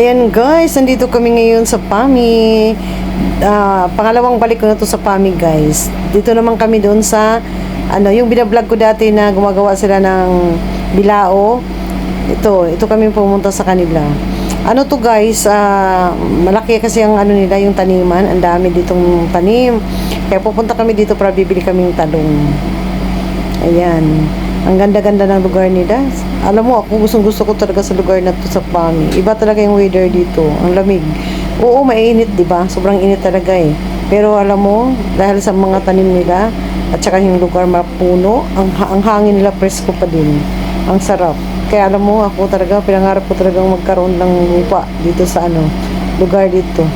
Ayan guys, nandito kami ngayon sa PAMI. Ah, pangalawang balik ko na to sa PAMI guys. Dito naman kami doon sa ano, yung binablog ko dati na gumagawa sila ng bilao. Ito, ito kami pumunta sa kanila. Ano to guys, ah, malaki kasi ang ano nila, yung taniman. Ang dami ditong tanim. Kaya pupunta kami dito para bibili kaming talong. Ayan. Ang ganda-ganda ng lugar nila. Alam mo, ako gustong gusto ko talaga sa lugar na to sa Pami. Iba talaga yung weather dito. Ang lamig. Oo, mainit, di ba? Sobrang init talaga eh. Pero alam mo, dahil sa mga tanim nila, at saka yung lugar mapuno, ang, ang hangin nila presko pa din. Ang sarap. Kaya alam mo, ako talaga, pinangarap ko talagang magkaroon ng lupa dito sa ano, lugar dito.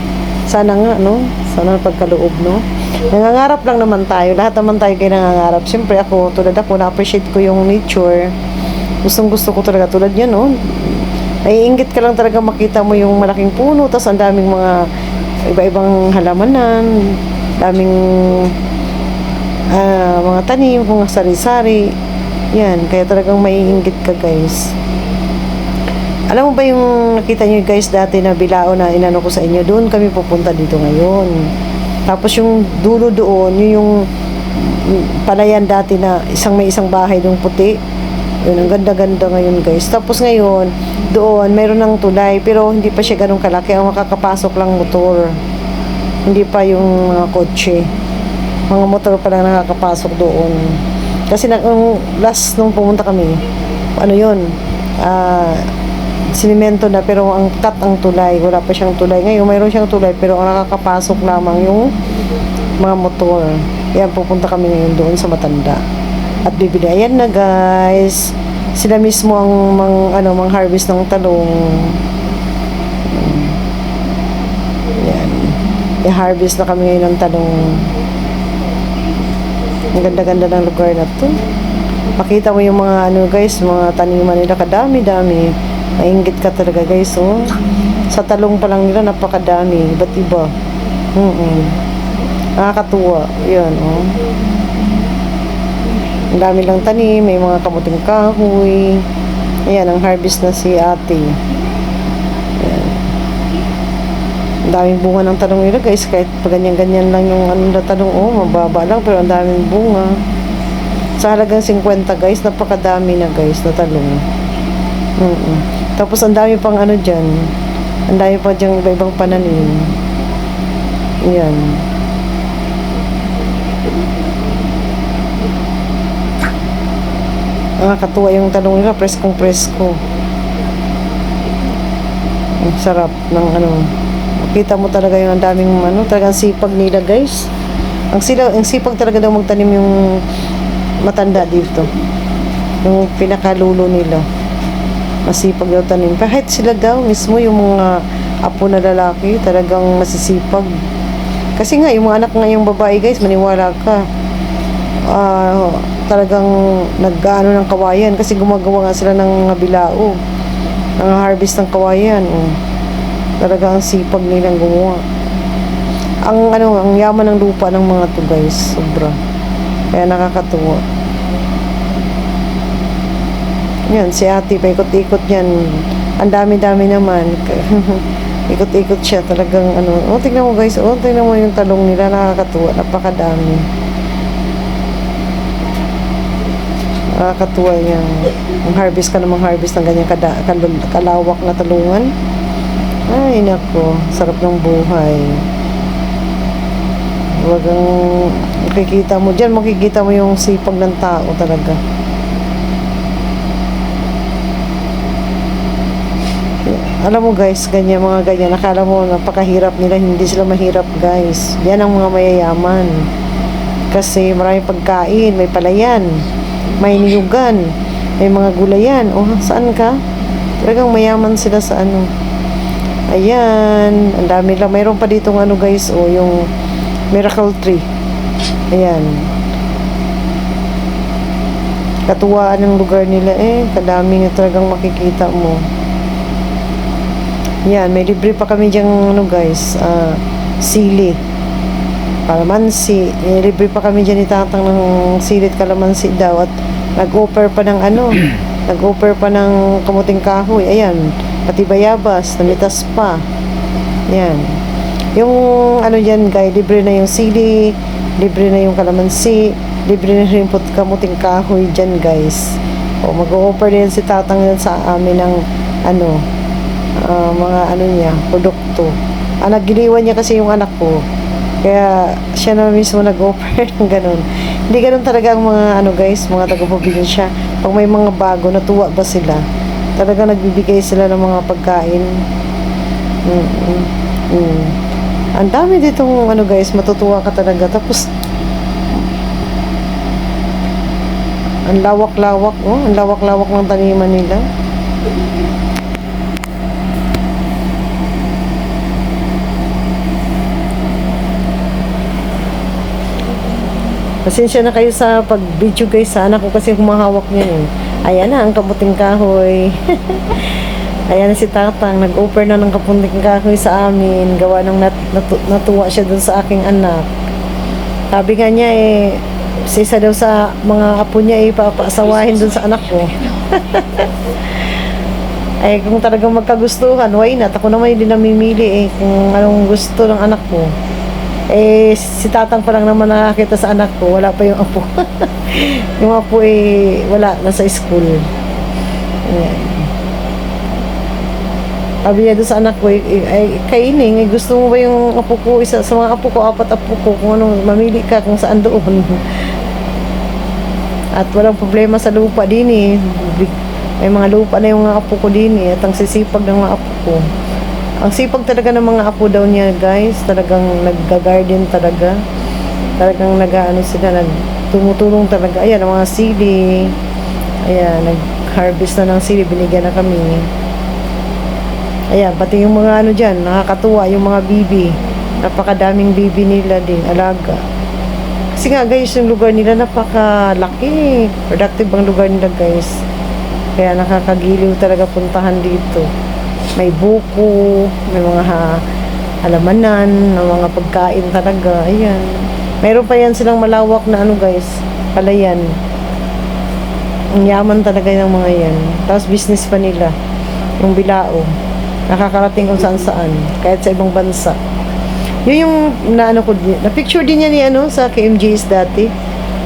Sana nga, no? Sana pagkaloob, no? Nangangarap lang naman tayo. Lahat naman tayo kayo nangangarap. Siyempre ako, tulad ako, na-appreciate ko yung nature. Gustong gusto ko talaga. Tulad yan, no? Naiingit ka lang talaga makita mo yung malaking puno, tapos ang daming mga iba-ibang halamanan, daming ah, mga tanim, mga sari-sari. Yan, kaya talagang maiinggit ka guys. Alam mo ba yung nakita nyo guys dati na bilao na inano ko sa inyo? Doon kami pupunta dito ngayon. Tapos yung dulo doon, yun yung mm, palayan dati na isang may isang bahay yung puti. Yun, ang ganda-ganda ngayon guys. Tapos ngayon, doon, mayroon ng tulay, pero hindi pa siya ganun kalaki. Ang makakapasok lang motor. Hindi pa yung mga kotse. Mga motor pa lang nakakapasok doon. Kasi na, ang last nung pumunta kami, ano yun, ah, sinimento na pero ang cut ang tulay wala pa siyang tulay ngayon mayroon siyang tulay pero ang nakakapasok lamang yung mga motor yan pupunta kami ngayon doon sa matanda at bibili ayan na guys sila mismo ang mang, ano, mang harvest ng talong yan i-harvest na kami ngayon ng talong ang ganda-ganda ng lugar na to makita mo yung mga ano guys mga taniman nila kadami-dami Nainggit ka talaga guys, oh. Sa talong pa lang nila, napakadami. Iba't iba. Mm Nakakatuwa. Yan, oh. Ang dami lang tanim, may mga kamuting kahoy. Ayan, ang harvest na si ate. Ayan. Ang daming bunga ng talong nila guys. Kahit pa ganyan-ganyan lang yung ano na talong, oh, mababa lang. Pero ang daming bunga. Sa halagang 50 guys, napakadami na guys na talong. Mm tapos ang dami pang ano dyan. Ang dami pa dyan iba-ibang pananim. Yan. Nakakatuwa yung talong nila. Preskong presko. Ang sarap ng ano. Makita mo talaga yung daming ano. Talagang sipag nila guys. Ang, sila, ang sipag talaga daw magtanim yung matanda dito. Yung pinakalulo nila masipag daw tanim. Kahit sila daw, mismo yung mga apo na lalaki, talagang masisipag. Kasi nga, yung mga anak nga yung babae guys, maniwala ka. ah talagang nag-ano ng kawayan kasi gumagawa nga sila ng mga bilao. Ng harvest ng kawayan. Oh. Talagang sipag nilang gumawa. Ang ano, ang yaman ng lupa ng mga to guys, sobra. Kaya nakakatuwa. Yan, si ate, paikot-ikot yan. Ang dami-dami naman. Ikot-ikot siya, talagang ano. Oh, tingnan mo guys, oh, tingnan mo yung talong nila, nakakatuwa, napakadami. Nakakatuwa yan. Ang harvest ka namang harvest ng ganyan kada, kal- kalawak na talungan. Ay, nako, sarap ng buhay. Huwag ang makikita mo dyan, makikita mo yung sipag ng tao talaga. Alam mo guys, ganyan mga ganyan. Nakala mo napakahirap nila. Hindi sila mahirap guys. Yan ang mga mayayaman. Kasi maraming pagkain. May palayan. May niyugan. May mga gulayan. O, saan ka? Talagang mayaman sila sa ano. Ayan. Ang dami lang. Mayroon pa dito ano guys. O, yung miracle tree. Ayan. Katuwaan ng lugar nila eh. Kadami na talagang makikita mo. Yan, may libre pa kami dyan, ano guys, ah, sili. Kalamansi. Eh, libre pa kami dyan itatang ng silit kalamansi daw. At nag-offer pa ng ano, nag-offer pa ng kamuting kahoy. Ayan, Pati bayabas, namitas pa. Yan. Yung ano dyan guys, libre na yung sili, libre na yung kalamansi, libre na rin put kamuting kahoy dyan guys. O mag-o-offer din si tatang yan sa amin ng ano, ah, mga ano niya, produkto. Ah, nagiliwan niya kasi yung anak ko. Kaya siya na mismo nag-offer ng ganun. Hindi ganun talaga ang mga ano guys, mga taga-probinsya. Pag may mga bago, natuwa ba sila? Talaga nagbibigay sila ng mga pagkain. Mm, mm, mm. Ang dami ditong ano guys, matutuwa ka talaga. Tapos ang lawak-lawak, oh, ang lawak-lawak ng taniman nila. Pasensya na kayo sa pag-video guys. Sa anak ko kasi humahawak niya eh. Ayan na, ang kamuting kahoy. Ayan na si Tatang. Nag-offer na ng kamuting kahoy sa amin. Gawa ng nat- natu- natuwa siya dun sa aking anak. Sabi nga niya eh, sa isa daw sa mga apo niya eh, papasawahin dun sa anak ko. eh, kung talagang magkagustuhan, why not? Ako naman hindi namimili eh, kung anong gusto ng anak ko. Eh, si tatang pa lang naman nakakita sa anak ko, wala pa yung apo. yung apo eh, wala, nasa school. Ayan. Sabi niya sa anak ko, eh, eh, ay, kaining, eh, gusto mo ba yung apo ko, isa sa mga apo ko, apat apo ko, kung anong, mamili ka kung saan doon. At walang problema sa lupa din eh. May mga lupa na yung mga apo ko din eh. At ang sisipag ng mga apo ko. Ang sipag talaga ng mga apo daw niya guys. Talagang nagga-garden talaga. Talagang nag-ano sila, nag tumutulong talaga. Ayan, ang mga sili. Ayan, nag-harvest na ng sili. Binigyan na kami. Ayan, pati yung mga ano dyan, nakakatuwa, yung mga bibi. Napakadaming bibi nila din, alaga. Kasi nga guys, yung lugar nila napakalaki. Productive ang lugar nila guys. Kaya nakakagiliw talaga puntahan dito. May buko, may mga ha, halamanan, may mga pagkain talaga. Ayan. Meron pa yan silang malawak na ano guys, palayan. Ang yaman talaga ng mga yan. Tapos business pa nila. Yung bilao. Nakakarating kung saan saan. Kahit sa ibang bansa. Yun yung naano ko din. Na-picture din niya ni ano sa KMGS dati.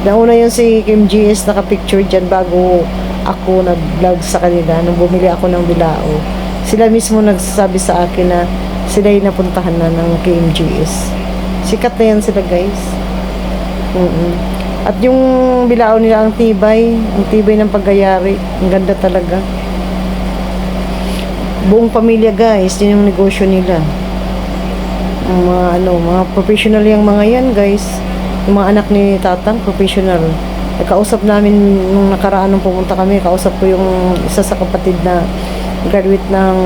Nauna yun si KMGS naka-picture dyan bago ako nag-vlog sa kanila nung bumili ako ng bilao. Sila mismo nagsasabi sa akin na sila yung napuntahan na ng KMGS. Sikat na yan sila guys. mm At yung bilao nila ang tibay, ang tibay ng paggayari. Ang ganda talaga. Buong pamilya guys, yun yung negosyo nila ang mga ano, mga professional yung mga yan, guys. Yung mga anak ni Tatang, professional. Nakausap namin nung nakaraan nung pumunta kami, kausap ko yung isa sa kapatid na graduate ng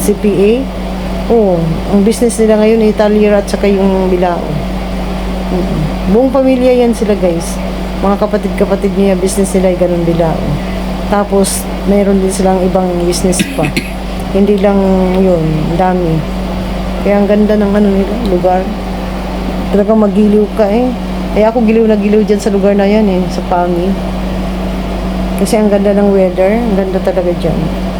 CPA. Oo, ang business nila ngayon, Italier at saka yung Bilao. Buong pamilya yan sila, guys. Mga kapatid-kapatid niya, business nila ay ganun Bilao. Tapos, mayroon din silang ibang business pa. Hindi lang yun, dami. Kaya ang ganda ng ano nila, lugar. Talagang magiliw ka eh. Kaya ako giliw na giliw dyan sa lugar na yan eh, sa Pangi. Kasi ang ganda ng weather, ang ganda talaga dyan.